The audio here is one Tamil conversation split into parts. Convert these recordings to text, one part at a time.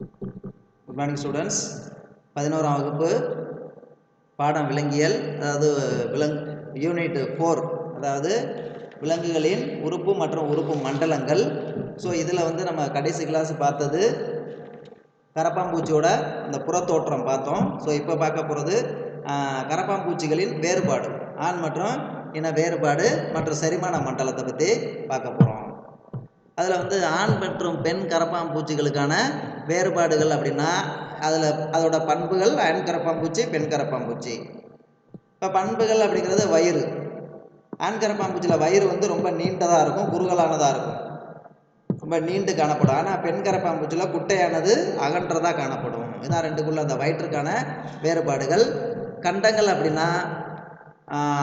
குட் மார்னிங் ஸ்டூடெண்ட்ஸ் பதினோராம் வகுப்பு பாடம் விலங்கியல் அதாவது விலங் யூனிட் ஃபோர் அதாவது விலங்குகளின் உறுப்பு மற்றும் உறுப்பு மண்டலங்கள். ஸோ இதில் வந்து நம்ம கடைசி கிளாஸ் பார்த்தது கரப்பாம்பூச்சியோட அந்த புறத்தோற்றம் பார்த்தோம். ஸோ இப்போ பார்க்க போகிறது கரப்பாம்பூச்சிகளின் வேறுபாடு ஆண் மற்றும் இன வேறுபாடு மற்றும் செரிமான மண்டலத்தை பற்றி பார்க்க போகிறோம் அதில் வந்து ஆண் மற்றும் பெண் கரப்பாம்பூச்சிகளுக்கான வேறுபாடுகள் அப்படின்னா அதில் அதோட பண்புகள் ஆண் கரப்பாம்பூச்சி பெண் கரப்பாம்பூச்சி இப்போ பண்புகள் அப்படிங்கிறது வயிறு. ஆண் கரப்பாம்பூச்சியில் வயிறு வந்து ரொம்ப நீண்டதாக இருக்கும் குறுகலானதாக இருக்கும். ரொம்ப நீண்டு காணப்படும். ஆனால் பெண் கரப்பாம்பூச்சியில் குட்டையானது அகன்றதாக காணப்படும். இதான் ரெண்டுக்குள்ள அந்த வயிற்றுக்கான வேறுபாடுகள். கண்டங்கள் அப்படின்னா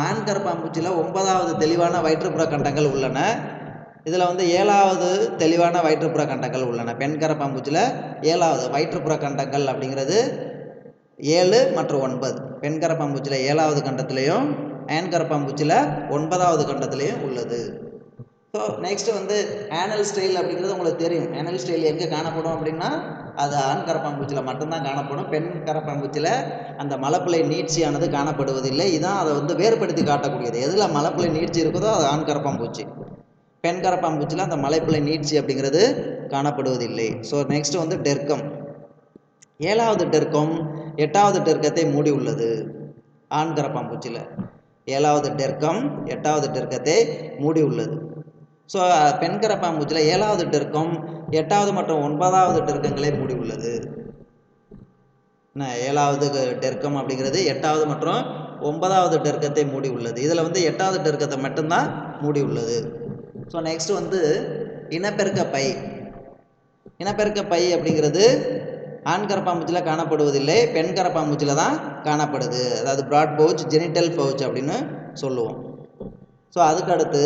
ஆண் கரப்பாம்பூச்சியில் ஒன்பதாவது தெளிவான வயிற்றுப்புற கண்டங்கள் உள்ளன. இதில் வந்து ஏழாவது தெளிவான வயிற்றுப்புற கண்டங்கள் உள்ளன. பெண் கரப்பாம்பூச்சியில் ஏழாவது வயிற்றுப்புற கண்டங்கள் அப்படிங்கிறது ஏழு மற்றும் ஒன்பது. பெண் கரப்பாம்பூச்சியில் ஏழாவது கண்டத்துலேயும் ஆன் கரப்பாம்பூச்சியில் ஒன்பதாவது கண்டத்துலேயும் உள்ளது. ஸோ நெக்ஸ்ட்டு வந்து ஆனல் ஸ்டைல் அப்படிங்கிறது உங்களுக்கு தெரியும். ஆனல் ஸ்டைல் எங்கே காணப்படும் அப்படின்னா அது ஆண் கரப்பாம்பூச்சியில் மட்டும்தான் காணப்படும். பெண் கரப்பாம்பூச்சியில் அந்த மலப்பிள்ளை நீட்சியானது காணப்படுவதில்லை. இதான் அதை வந்து வேறுபடுத்தி காட்டக்கூடியது. எதில் மலப்பிள்ளை நீட்சி இருக்குதோ அது ஆண் கரப்பாம்பூச்சி பெண் கரப்பாம்பூச்சியில் அந்த மலைப்பிள்ளை நீட்சி அப்படிங்கிறது காணப்படுவதில்லை. ஸோ நெக்ஸ்ட் வந்து டெர்க்கம். ஏழாவது டெர்க்கம் எட்டாவது டெர்க்கத்தை மூடி உள்ளது. ஆண் கரப்பாம்பூச்சியில் ஏழாவது டெர்க்கம் எட்டாவது டெர்க்கத்தை மூடி உள்ளது. ஸோ பெண் கரப்பாம்பூச்சியில் ஏழாவது டெர்க்கம் எட்டாவது மற்றும் ஒன்பதாவது டெர்க்கங்களை மூடி உள்ளது. என்ன ஏழாவது டெர்க்கம் அப்படிங்கிறது எட்டாவது மற்றும் ஒன்பதாவது டெர்க்கத்தை மூடி உள்ளது. இதில் வந்து எட்டாவது டெர்க்கத்தை மட்டும்தான் மூடி உள்ளது. ஸோ நெக்ஸ்ட் வந்து இனப்பெருக்க பை. இனப்பெருக்க பை அப்படிங்கிறது ஆண் கரப்பாம்பூச்சியில் காணப்படுவதில்லை பெண் கரப்பாம்பூச்சியில் தான் காணப்படுது. அதாவது ப்ராட் பவுச் ஜெனிட்டல் பவுச் அப்படின்னு சொல்லுவோம். ஸோ அதுக்கடுத்து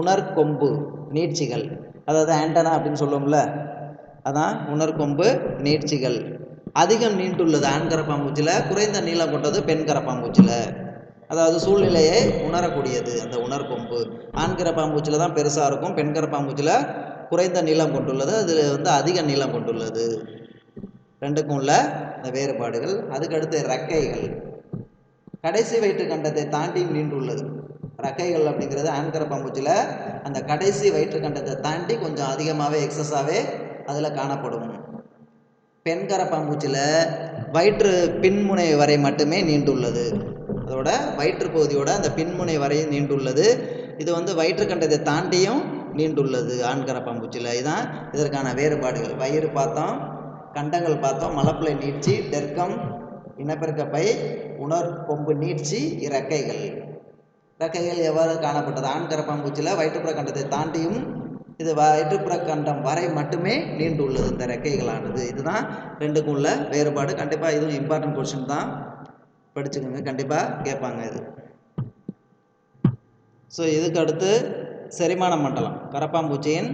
உணர்கொம்பு நீட்சிகள். அதாவது ஆண்டனா அப்படின்னு சொல்லுவோம்ல அதான் உணர்கொம்பு நீட்சிகள். அதிகம் நீண்டுள்ளது ஆண் கரப்பாம்பூச்சியில் குறைந்த நீளம் கொண்டது பெண் கரப்பாம்பூச்சியில் அதாவது சூழ்நிலையை உணரக்கூடியது அந்த உணர்கொம்பு ஆண் கரப்பாம்பூச்சியில் தான் பெருசாக இருக்கும். பெண் கரப்பாம்பூச்சியில் குறைந்த நீளம் கொண்டுள்ளது. அதில் வந்து அதிக நீளம் கொண்டுள்ளது. ரெண்டுக்கும் உள்ள இந்த வேறுபாடுகள். அதுக்கடுத்து ரெக்கைகள் கடைசி வயிற்று கண்டத்தை தாண்டி நீண்டுள்ளது ரக்கைகள் அப்படிங்கிறது ஆண்கர பாம்பூச்சியில் அந்த கடைசி வயிற்று கண்டத்தை தாண்டி கொஞ்சம் அதிகமாகவே எக்ஸஸாகவே அதில் காணப்படும். பெண்கரப்பாம்பூச்சியில் வயிற்று பின்முனை வரை மட்டுமே நீண்டுள்ளது. அதோட வயிற்று பகுதியோட அந்த பின்முனை வரையும் நீண்டுள்ளது. இது வந்து வயிற்றுக்கண்டத்தை தாண்டியும் நீண்டுள்ளது ஆண்கர பாம்பூச்சியில் இதுதான் இதற்கான வேறுபாடுகள். வயிறு பார்த்தோம் கண்டங்கள் பார்த்தோம் மலப்பிள்ளை நீட்சி தெற்கம் இனப்பெருக்கப்பை உணர் கொம்பு நீட்சி இறக்கைகள். இறக்கைகள் எவ்வாறு காணப்பட்டது? ஆண்கர பாம்பூச்சியில் வயிற்றுப்புற கண்டத்தை தாண்டியும் இது வயிற்றுப்புற கண்டம் வரை மட்டுமே நீண்டுள்ளது. இந்த ரெக்கைகளானது இதுதான் ரெண்டுக்கும் உள்ள வேறுபாடு. கண்டிப்பாக இதுவும் இம்பார்ட்டன்ட் கொஷின் தான். படிச்சுக்கோங்க. கண்டிப்பாக கேட்பாங்க இது. ஸோ இதுக்கு அடுத்து செரிமான மண்டலம். கரப்பாம்பூச்சியின்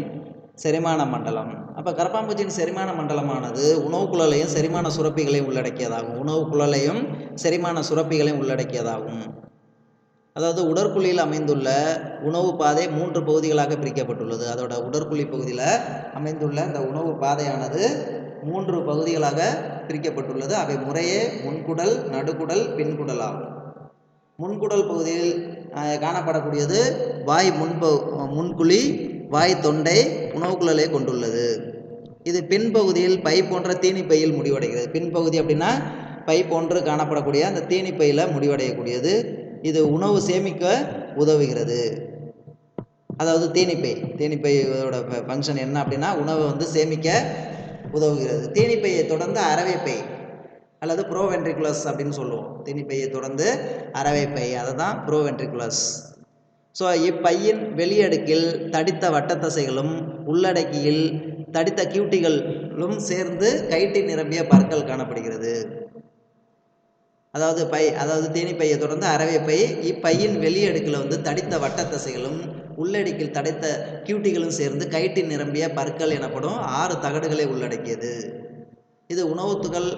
செரிமான மண்டலம். அப்போ கரப்பாம்பூச்சியின் செரிமான மண்டலமானது உணவு குழலையும் செரிமான சுரப்பிகளையும் உள்ளடக்கியதாகும். உணவு குழலையும் செரிமான சுரப்பிகளையும் உள்ளடக்கியதாகும். அதாவது உடற்குழியில் அமைந்துள்ள உணவு பாதை மூன்று பகுதிகளாக பிரிக்கப்பட்டுள்ளது. அதோட உடற்குழி பகுதியில் அமைந்துள்ள இந்த உணவு பாதையானது மூன்று பகுதிகளாக பிரிக்கப்பட்டுள்ளது. அவை முறையே முன்குடல் நடுக்குடல் பின்குடல் ஆகும். முன்குடல் பகுதியில் காணப்படக்கூடியது வாய் முன்பு முன்குழி வாய் தொண்டை உணவுக்குழலை கொண்டுள்ளது. இது பின்பகுதியில் பை போன்ற தீனிப்பையில் முடிவடைகிறது. பின்பகுதி அப்படின்னா பை போன்று காணப்படக்கூடிய அந்த தீனிப்பையில் முடிவடையக்கூடியது. இது உணவு சேமிக்க உதவுகிறது. அதாவது தேனிப்பை தேனிப்பையோட ஃபங்க்ஷன் என்ன அப்படின்னா உணவை வந்து சேமிக்க உதவுகிறது. தேனிப்பையை தொடர்ந்து அரவைப்பை அல்லது ப்ரோவென்ட்ரிகுலஸ் அப்படின்னு சொல்லுவோம். தேனிப்பையை தொடர்ந்து அரவைப்பை அதை தான் ப்ரோவென்ட்ரிகுலஸ் ஸோ இப்பையின் வெளியடுக்கில் தடித்த வட்டத்தசைகளும் உள்ளடக்கியில் தடித்த கியூட்டிகளும் சேர்ந்து கைட்டி நிரம்பிய பற்கள் காணப்படுகிறது. அதாவது பை அதாவது தேனிப்பையை தொடர்ந்து அரவைப்பை இப்பையின் வெளியடுக்கில் வந்து தடித்த வட்டத்தசைகளும் உள்ளடிக்கில் தடைத்த கியூட்டிகளும் சேர்ந்து கயிட்டி நிரம்பிய பற்கள் எனப்படும் ஆறு தகடுகளை உள்ளடக்கியது. இது உணவு துகள்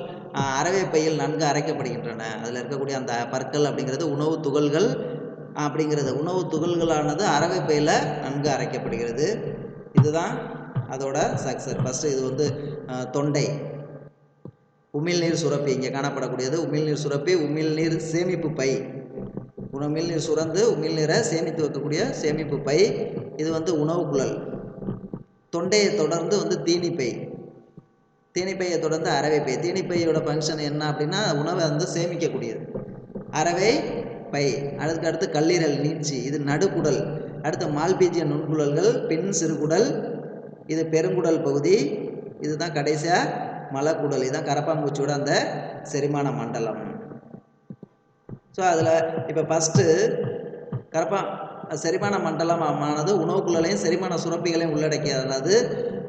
அரவை பையில் நன்கு அரைக்கப்படுகின்றன. அதில் இருக்கக்கூடிய அந்த பற்கள் அப்படிங்கிறது உணவு துகள்கள் அப்படிங்கிறது உணவு துகள்களானது அரவை பையில் நன்கு அரைக்கப்படுகிறது. இதுதான் அதோட சக்சர் ஃபஸ்ட்டு இது வந்து தொண்டை. உமிழ்நீர் சுரப்பி இங்கே காணப்படக்கூடியது உமிழ்நீர் சுரப்பி உமிழ்நீர் சேமிப்பு பை. உமிழ்நீர் சுரந்து உமிழ்நீரை சேமித்து வைக்கக்கூடிய சேமிப்பு பை. இது வந்து உணவு குழல் தொண்டையை தொடர்ந்து வந்து தீனிப்பை. தீனிப்பையை தொடர்ந்து அரவைப்பை தீனிப்பையோட ஃபங்க்ஷன் என்ன அப்படின்னா உணவை வந்து சேமிக்கக்கூடியது. அரவை பை. அதுக்கு அடுத்து கல்லீரல் நீட்சி இது நடுக்குடல். அடுத்து மால்பீஜிய நுண்குழல்கள் பின் சிறுகுடல் இது பெருங்குடல் பகுதி. இதுதான் கடைசியாக மலக்குடல். இதுதான் கரப்பாம்பூச்சியோட அந்த செரிமான மண்டலம். ஸோ அதில் இப்போ ஃபஸ்ட்டு கரப்பான் செரிமான மண்டலமானது உணவுக்குள்ளலையும் செரிமான சுரப்பிகளையும் உள்ளடக்கியது.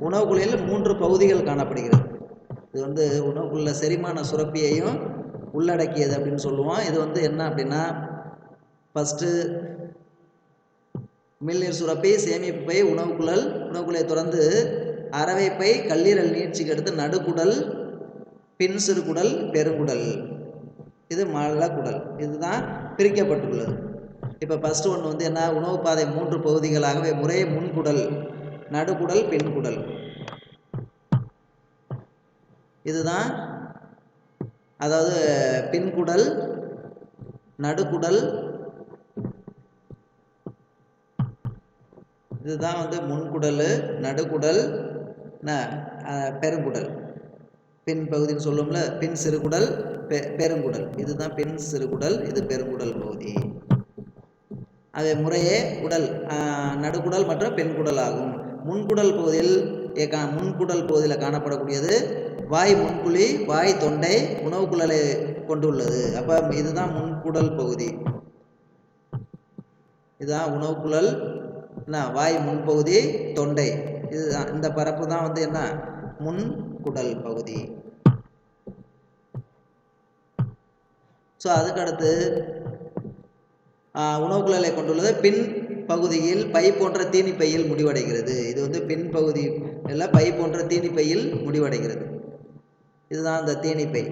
உணவுக்குள்ளையில் மூன்று பகுதிகள் காணப்படுகிறது. இது வந்து உணவுக்குள்ள செரிமான சுரப்பியையும் உள்ளடக்கியது அப்படின்னு சொல்லுவோம். இது வந்து என்ன அப்படின்னா ஃபஸ்ட்டு மில்நீர் சுரப்பி சேமிப்பை உணவுக்குழல் உணவுக்குள்ளே தொடர்ந்து அரவைப்பை கல்லீரல் நீட்சிக்கு அடுத்து நடுக்குடல் பின் சிறுகுடல் பெருங்குடல். இது மலக்குடல் இதுதான் பிரிக்கப்பட்டுள்ளது. இப்போ ஃபஸ்ட்டு ஒன்று வந்து என்ன? உணவு பாதை மூன்று பகுதிகளாகவே முறையே முன்குடல் நடுக்குடல் பின்குடல். இதுதான் அதாவது பின்குடல் நடுக்குடல் இதுதான் வந்து முன்குடல் நடுக்குடல் பெருங்குடல். பின் பகுதின்னு சொல்லும்ல பின் சிறுகுடல் பெ பெருங்குடல். இதுதான் பின் சிறுகுடல் இது பெருங்குடல் பகுதி. அது முறையே குடல் நடுக்குடல் மற்றும் பெண்குடல் ஆகும். முன்குடல் பகுதியில் முன்குடல் பகுதியில் காணப்படக்கூடியது வாய் முன்குழி வாய் தொண்டை உணவு குழலை கொண்டுள்ளது. அப்போ இதுதான் முன்குடல் பகுதி. இதுதான் உணவு குழல் என்ன வாய் முன்பகுதி தொண்டை. இதுதான் இந்த பரப்பு தான் வந்து என்ன முன் குடல் பகுதி. ஸோ அதுக்கடுத்து உணவுக்குழலை கொண்டுள்ளது. பின் பகுதியில் பை போன்ற தீனிப்பையில் முடிவடைகிறது. இது வந்து பின் பகுதி இல்லை பை போன்ற தீனிப்பையில் முடிவடைகிறது. இதுதான் அந்த தீனிப்பை.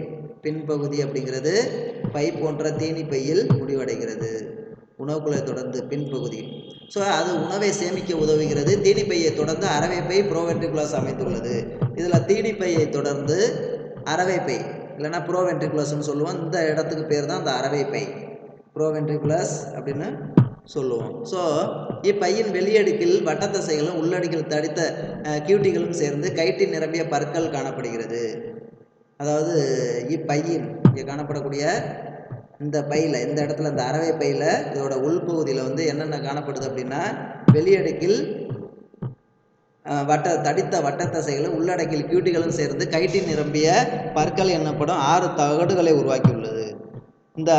பின்பகுதி அப்படிங்கிறது பை போன்ற தீனிப்பையில் முடிவடைகிறது. உணவுக்குள்ளை தொடர்ந்து பின்பகுதி. ஸோ அது உணவை சேமிக்க உதவுகிறது. தீனிப்பையை தொடர்ந்து அரவைப்பை ப்ரோவென்ட்ரிகுலஸ் அமைத்துள்ளது. இதில் தீனிப்பையை தொடர்ந்து அரவைப்பை இல்லைன்னா ப்ரோவென்ட்ரிகுலஸ்ன்னு சொல்லுவோம். இந்த இடத்துக்கு பேர் தான் அந்த அரவைப்பை. ப்ரோவென்ட்ரிகுலஸ் அப்படின்னு சொல்லுவோம். ஸோ இப்பையின் வெளியடுக்கில் வட்டத்தசைகளும் உள்ளடுக்கில் தடித்த கியூட்டிகளும் சேர்ந்து கயிற்றின் நிரம்பிய பற்கள் காணப்படுகிறது. அதாவது இப்பையின் இங்கே காணப்படக்கூடிய இந்த பையில் இந்த இடத்துல இந்த அரவை பையில் இதோட உள்பகுதியில் வந்து என்னென்ன காணப்படுது அப்படின்னா வெளியடுக்கில் வட்ட தடித்த வட்டத்தசைகளும் உள்ளடக்கில் கியூட்டிகளும் சேர்ந்து கைட்டி நிரம்பிய பற்கள் எனப்படும் ஆறு தகடுகளை உருவாக்கியுள்ளது. இந்த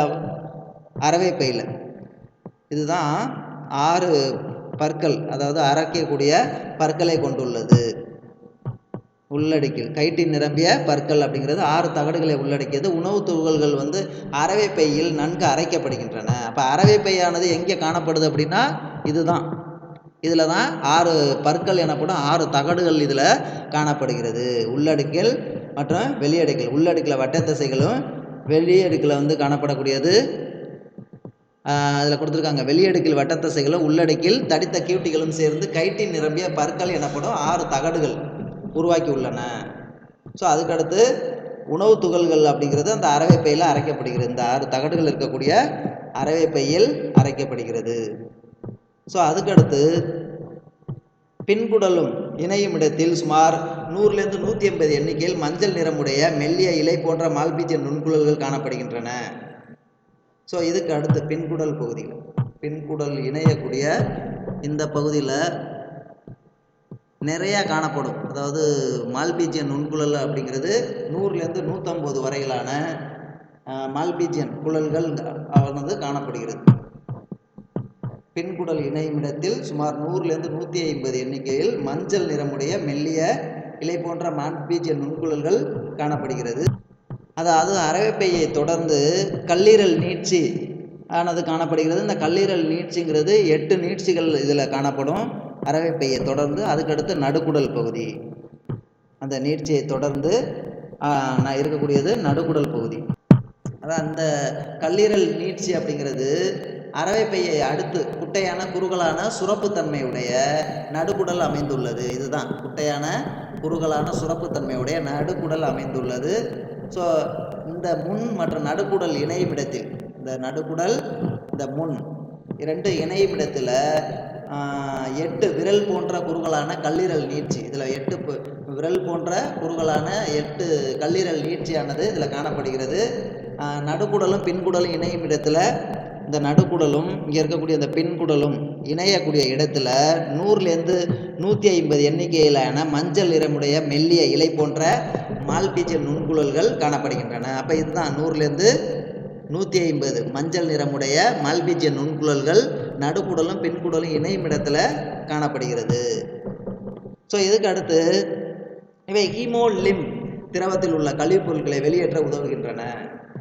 அரவை பையில். இதுதான் ஆறு பற்கள் அதாவது அரைக்கக்கூடிய பற்களை கொண்டுள்ளது. உள்ளடக்கில் கைட்டின் நிரம்பிய பற்கள் அப்படிங்கிறது ஆறு தகடுகளை உள்ளடக்கியது. உணவுத் துகள்கள் வந்து அரவை பையில் நன்கு அரைக்கப்படுகின்றன. அப்போ அரவை பையானது எங்கே காணப்படுது அப்படின்னா இதுதான். இதில் தான் ஆறு பற்கள் எனப்படும் ஆறு தகடுகள் இதில் காணப்படுகிறது. உள்ளடுக்கில் மற்றும் வெளியடுக்கல். உள்ளடுக்கில் வட்டத்தசைகளும் வெளியடுக்கில் வந்து காணப்படக்கூடியது. அதில் கொடுத்துருக்காங்க. வெளியடுக்கில் வட்டத்தசைகளும் உள்ளடுக்கில் தடித்த கியூட்டிகளும் சேர்ந்து கைட்டின் நிரம்பிய பற்கள் எனப்படும் ஆறு தகடுகள். உருவாக்கி உள்ளன ஸோ அதுக்கடுத்து உணவு துகள்கள் அப்படிங்கிறது அந்த அரவை பையில் அரைக்கப்படுகிறது. இந்த ஆறு தகடுகள் இருக்கக்கூடிய அரவை பையில் அரைக்கப்படுகிறது. ஸோ அதுக்கடுத்து பின்குடலும் இணையும் இடத்தில் சுமார் நூறுலேருந்து நூற்றி ஐம்பது எண்ணிக்கையில் மஞ்சள் நிறமுடைய மெல்லிய இலை போன்ற மால்பீச்சிய நுண்குழல்கள் காணப்படுகின்றன. ஸோ இதுக்கு அடுத்து பின்குடல் பகுதிகள். பின்குடல் இணையக்கூடிய இந்த பகுதியில் நிறையா காணப்படும். அதாவது மால்பீஜியன் நுண்குழல் அப்படிங்கிறது நூறுலேருந்து நூற்றம்பது வரையிலான மால்பீஜியன் குழல்கள் வந்து காணப்படுகிறது. பின்குடல் இணையுமிடத்தில் சுமார் நூறுலேருந்து நூற்றி ஐம்பது எண்ணிக்கையில் மஞ்சள் நிறமுடைய மெல்லிய இலை போன்ற மால்பீஜியன் நுண்குழல்கள் காணப்படுகிறது. அதாவது அரவைப்பையை தொடர்ந்து கல்லீரல் நீட்சி ஆனது காணப்படுகிறது. இந்த கல்லீரல் நீட்சிங்கிறது எட்டு நீட்சிகள் இதில் காணப்படும். அரவைப்பையை தொடர்ந்து அதுக்கடுத்து நடுக்குடல் பகுதி. அந்த நீட்சியை தொடர்ந்து நான் இருக்கக்கூடியது நடுக்குடல் பகுதி. அதான் அந்த கல்லீரல் நீட்சி அப்படிங்கிறது அரவைப்பையை அடுத்து குட்டையான குறுகலான சுரப்புத்தன்மையுடைய நடுக்குடல் அமைந்துள்ளது. இதுதான் குட்டையான குறுகலான சுரப்புத்தன்மையுடைய நடுக்குடல் அமைந்துள்ளது. ஸோ இந்த முன் மற்றும் நடுக்குடல் இணையும் இடத்தில் இந்த நடுக்குடல் இந்த முன் இரண்டு இணையும் எட்டு விரல் போன்ற குறுகலான கல்லீரல் நீட்சி. இதில் எட்டு விரல் போன்ற குறுகலான எட்டு கல்லீரல் நீட்சியானது இதில் காணப்படுகிறது. நடுக்குடலும் பின்குடலும் இணையும் இடத்துல இந்த நடுக்குடலும் இங்கே இருக்கக்கூடிய இந்த பின்குடலும் இணையக்கூடிய இடத்துல நூறுலேருந்து நூற்றி ஐம்பது எண்ணிக்கையிலான மஞ்சள் நிறமுடைய மெல்லிய இலை போன்ற மால்பீச்சல் நுண்குழல்கள் காணப்படுகின்றன. அப்போ இதுதான் நூறுலேருந்து நூற்றி ஐம்பது. மஞ்சள் நிறமுடைய மல்பீஜிய நுண்குழல்கள் நடுக்குடலும் பின்குடலும் இணையும் இடத்துல காணப்படுகிறது. ஸோ இதுக்கு அடுத்து இவை ஹீமோலிம் திரவத்தில் உள்ள கழிவுப் பொருட்களை வெளியேற்ற உதவுகின்றன.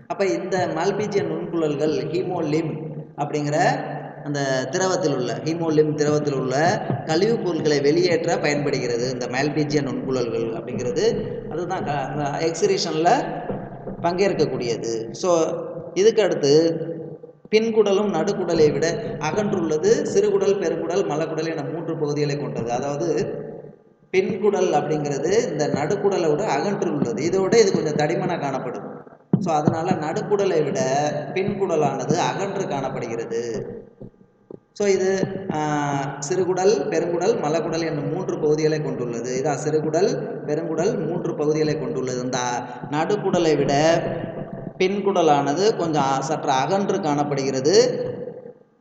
அப்போ இந்த மல்பீஜிய நுண்குழல்கள் ஹீமோலிம் அப்படிங்கிற அந்த திரவத்தில் உள்ள ஹீமோலிம் திரவத்தில் உள்ள கழிவுப் பொருட்களை வெளியேற்ற பயன்படுகிறது இந்த மல்பீஜிய நுண்குழல்கள் அப்படிங்கிறது. அதுதான் க- எக்ஸிரேஷனில் பங்கேற்கக்கூடியது. ஸோ இதுக்கு அடுத்து பின்குடலும் நடுக்குடலை விட அகன்றுள்ளது சிறுகுடல் பெருங்குடல் மலக்குடல் என மூன்று பகுதிகளை கொண்டது. அதாவது பின்குடல் அப்படிங்கிறது இந்த நடுக்குடலை விட அகன்றுள்ளது. இதோட இது கொஞ்சம் தடிமனாக காணப்படும். ஸோ அதனால நடுக்குடலை விட பின்குடலானது அகன்று காணப்படுகிறது. ஸோ இது சிறுகுடல் பெருங்குடல் மலக்குடல் என்னும் மூன்று பகுதிகளை கொண்டுள்ளது. இதான் சிறுகுடல் பெருங்குடல் மூன்று பகுதிகளை கொண்டுள்ளது. இந்த நடுக்குடலை விட பின்குடலானது கொஞ்சம் சற்று அகன்று காணப்படுகிறது.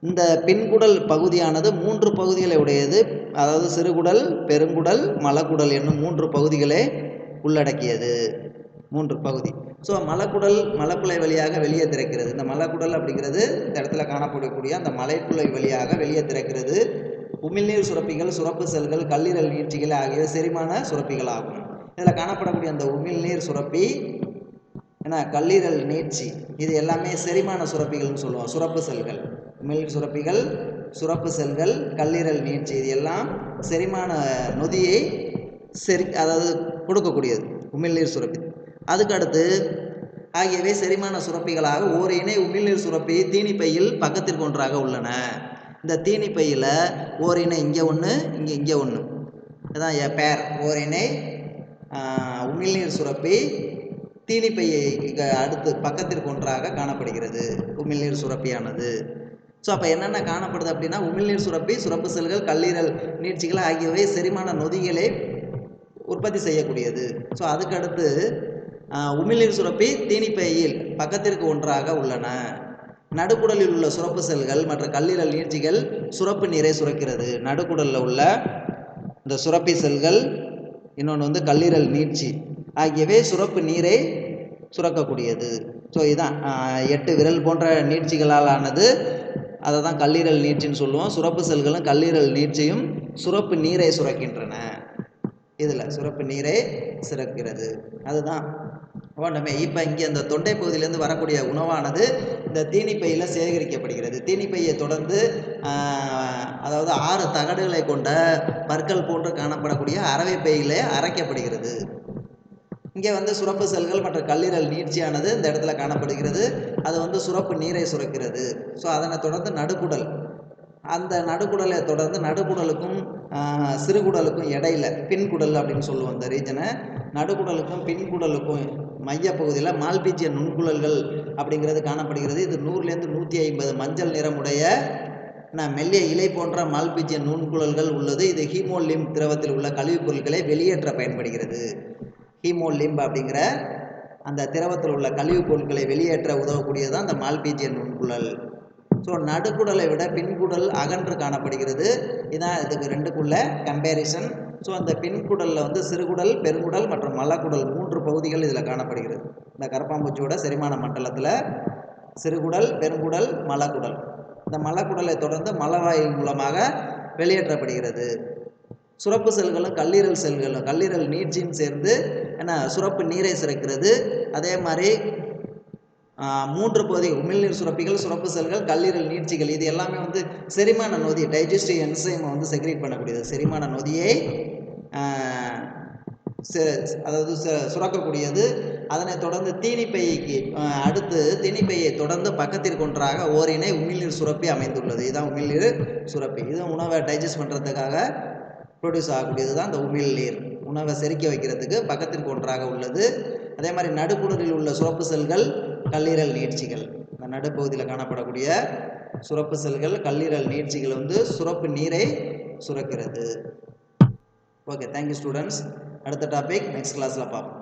இந்த பின்குடல் பகுதியானது மூன்று பகுதிகளை உடையது. அதாவது சிறுகுடல் பெருங்குடல் மலக்குடல் என்னும் மூன்று பகுதிகளை உள்ளடக்கியது. மூன்று பகுதி. ஸோ மலக்குடல் மலக்குலை வழியாக வெளியே திறக்கிறது. இந்த மலக்குடல் அப்படிங்கிறது இந்த இடத்துல காணப்படக்கூடிய அந்த மலைக்குலை வழியாக வெளியே திறக்கிறது. உமிழ்நீர் சுரப்பிகள் சுரப்பு செல்கள் கல்லீரல் நீட்சிகள் ஆகியவை செரிமான சுரப்பிகள் ஆகும் இதில் காணப்படக்கூடிய அந்த உமிழ்நீர் சுரப்பி ஏன்னா கல்லீரல் நீட்சி இது எல்லாமே செரிமான சுரப்பிகள்னு சொல்லுவோம். சுரப்பு செல்கள். உமிழ் சுரப்பிகள் சுரப்பு செல்கள் கல்லீரல் நீட்சி இது எல்லாம் செரிமான நொதியை செரி அதாவது கொடுக்கக்கூடியது உமிழ்நீர் சுரப்பி. அதுக்கு அடுத்து ஆகியவை செரிமான சுரப்பிகளாக ஓர் இணை உமிழ்நீர் சுரப்பி தீனிப்பையில் பக்கத்திற்கு ஒன்றாக உள்ளன. இந்த தீனிப்பையில் ஓர் இணை இங்கே ஒன்று இங்கே இங்கே ஒன்று அதான் என் பேர். ஓர் இணை உமிழ்நீர் சுரப்பி தீனிப்பையை அடுத்து பக்கத்திற்கு ஒன்றாக காணப்படுகிறது. உமிழ்நீர் சுரப்பியானது. ஸோ அப்போ என்னென்ன காணப்படுது அப்படின்னா உமிழ்நீர் சுரப்பி சுரப்பு செல்கள் கல்லீரல் நீட்சிகள் ஆகியவை செரிமான நொதிகளை உற்பத்தி செய்யக்கூடியது. ஸோ அதுக்கு அடுத்து உமிழ்நீர் சுரப்பி தீனிப்பையில் பக்கத்திற்கு ஒன்றாக உள்ளன. நடுக்குடலில் உள்ள சுரப்பு செல்கள் மற்ற கல்லீரல் நீட்சிகள் சுரப்பு நீரை சுரக்கிறது. நடுக்குடலில் உள்ள இந்த சுரப்பி செல்கள் இன்னொன்று வந்து கல்லீரல் நீட்சி ஆகியவை சுரப்பு நீரை சுரக்கக்கூடியது. ஸோ இதுதான். எட்டு விரல் போன்ற நீட்சிகளால் ஆனது அதை தான் கல்லீரல் நீட்சின்னு சொல்லுவோம். சுரப்பு செல்களும் கல்லீரல் நீட்சியும் சுரப்பு நீரை சுரக்கின்றன. இதில் சுரப்பு நீரை சுரக்கிறது. அதுதான். ஒன்றுமே இப்போ இங்கே அந்த தொண்டை பகுதியிலேருந்து வரக்கூடிய உணவானது இந்த தீனிப்பையில் சேகரிக்கப்படுகிறது. தீனிப்பையை தொடர்ந்து அதாவது ஆறு தகடுகளை கொண்ட பற்கள் போன்று காணப்படக்கூடிய அரவை பையிலே அரைக்கப்படுகிறது. இங்கே வந்து சுரப்பு செல்கள் மற்றும் கல்லீரல் நீட்சியானது இந்த இடத்துல காணப்படுகிறது. அது வந்து சுரப்பு நீரை சுரக்கிறது. ஸோ அதனை தொடர்ந்து நடுக்குடல். அந்த நடுக்குடலை தொடர்ந்து நடுக்குடலுக்கும் சிறுகுடலுக்கும் இடையில பின்குடல் அப்படின்னு சொல்லுவோம் இந்த ரீஜனை நடுக்குடலுக்கும் பின்குடலுக்கும் மையப்பகுதியில் மால்பீச்சிய நுண்குழல்கள் அப்படிங்கிறது காணப்படுகிறது. இது நூறுலேருந்து நூற்றி ஐம்பது மஞ்சள் நிறமுடைய நான் மெல்லிய இலை போன்ற மால்பீச்சிய நுண்குழல்கள் உள்ளது. இது ஹீமோலிம் திரவத்தில் உள்ள கழிவுப் பொருட்களை வெளியேற்ற பயன்படுகிறது. ஹீமோலிம்ப் அப்படிங்கிற அந்த திரவத்தில் உள்ள கழிவுப் பொருட்களை வெளியேற்ற உதவக்கூடியது தான் அந்த மால்பீஜியன் நுண்குழல். ஸோ நடுக்குடலை விட பின்குடல் அகன்று காணப்படுகிறது. இதான் இதுக்கு ரெண்டுக்குள்ள கம்பேரிசன் ஸோ அந்த பின்குடலில் வந்து சிறுகுடல் பெருங்குடல் மற்றும் மலக்குடல் மூன்று பகுதிகள் இதில் காணப்படுகிறது. இந்த கரப்பாம்பூச்சியோட செரிமான மண்டலத்தில் சிறுகுடல் பெருங்குடல் மலக்குடல். இந்த மலக்குடலை தொடர்ந்து மலவாயு மூலமாக வெளியேற்றப்படுகிறது. சுரப்பு செல்களும் கல்லீரல் செல்களும் கல்லீரல் நீட்சியும் சேர்ந்து என்ன சுரப்பு நீரை சுரக்கிறது. அதே மாதிரி மூன்று பகுதி உமிழ்நீர் சுரப்பிகள் சுரப்பு செல்கள் கல்லீரல் நீட்சிகள் இது எல்லாமே வந்து செரிமான நொதி டைஜஸ்டிவ் என்சைமை வந்து செக்ரேட் பண்ணக்கூடியது. செரிமான நொதியை அதாவது சு- சுரக்கக்கூடியது. அதனைத் தொடர்ந்து தீனிப்பைக்கு அடுத்து தீனிப்பையை தொடர்ந்து பக்கத்திற்கு ஒன்றாக ஓரினை உமிழ்நீர் சுரப்பி அமைந்துள்ளது. இதுதான் உமிழ்நீர் சுரப்பி. இது உணவை டைஜஸ்ட் பண்ணுறதுக்காக ப்ரொடியூஸ் ஆகக்கூடியது தான் இந்த உமிழ்நீர். உணவை செரிக்க வைக்கிறதுக்கு பக்கத்திற்கு ஒன்றாக உள்ளது. அதே மாதிரி நடுப்புணரில் உள்ள சுரப்பு செல்கள் கல்லீரல் நீட்சிகள். இந்த நடுப்பகுதியில் காணப்படக்கூடிய சுரப்பு செல்கள் கல்லீரல் நீட்சிகள் வந்து சுரப்பு நீரை சுரக்கிறது. ஓகே தேங்க்யூ ஸ்டூடெண்ட்ஸ் அடுத்த டாபிக் நெக்ஸ்ட் கிளாஸில் பார்ப்போம்.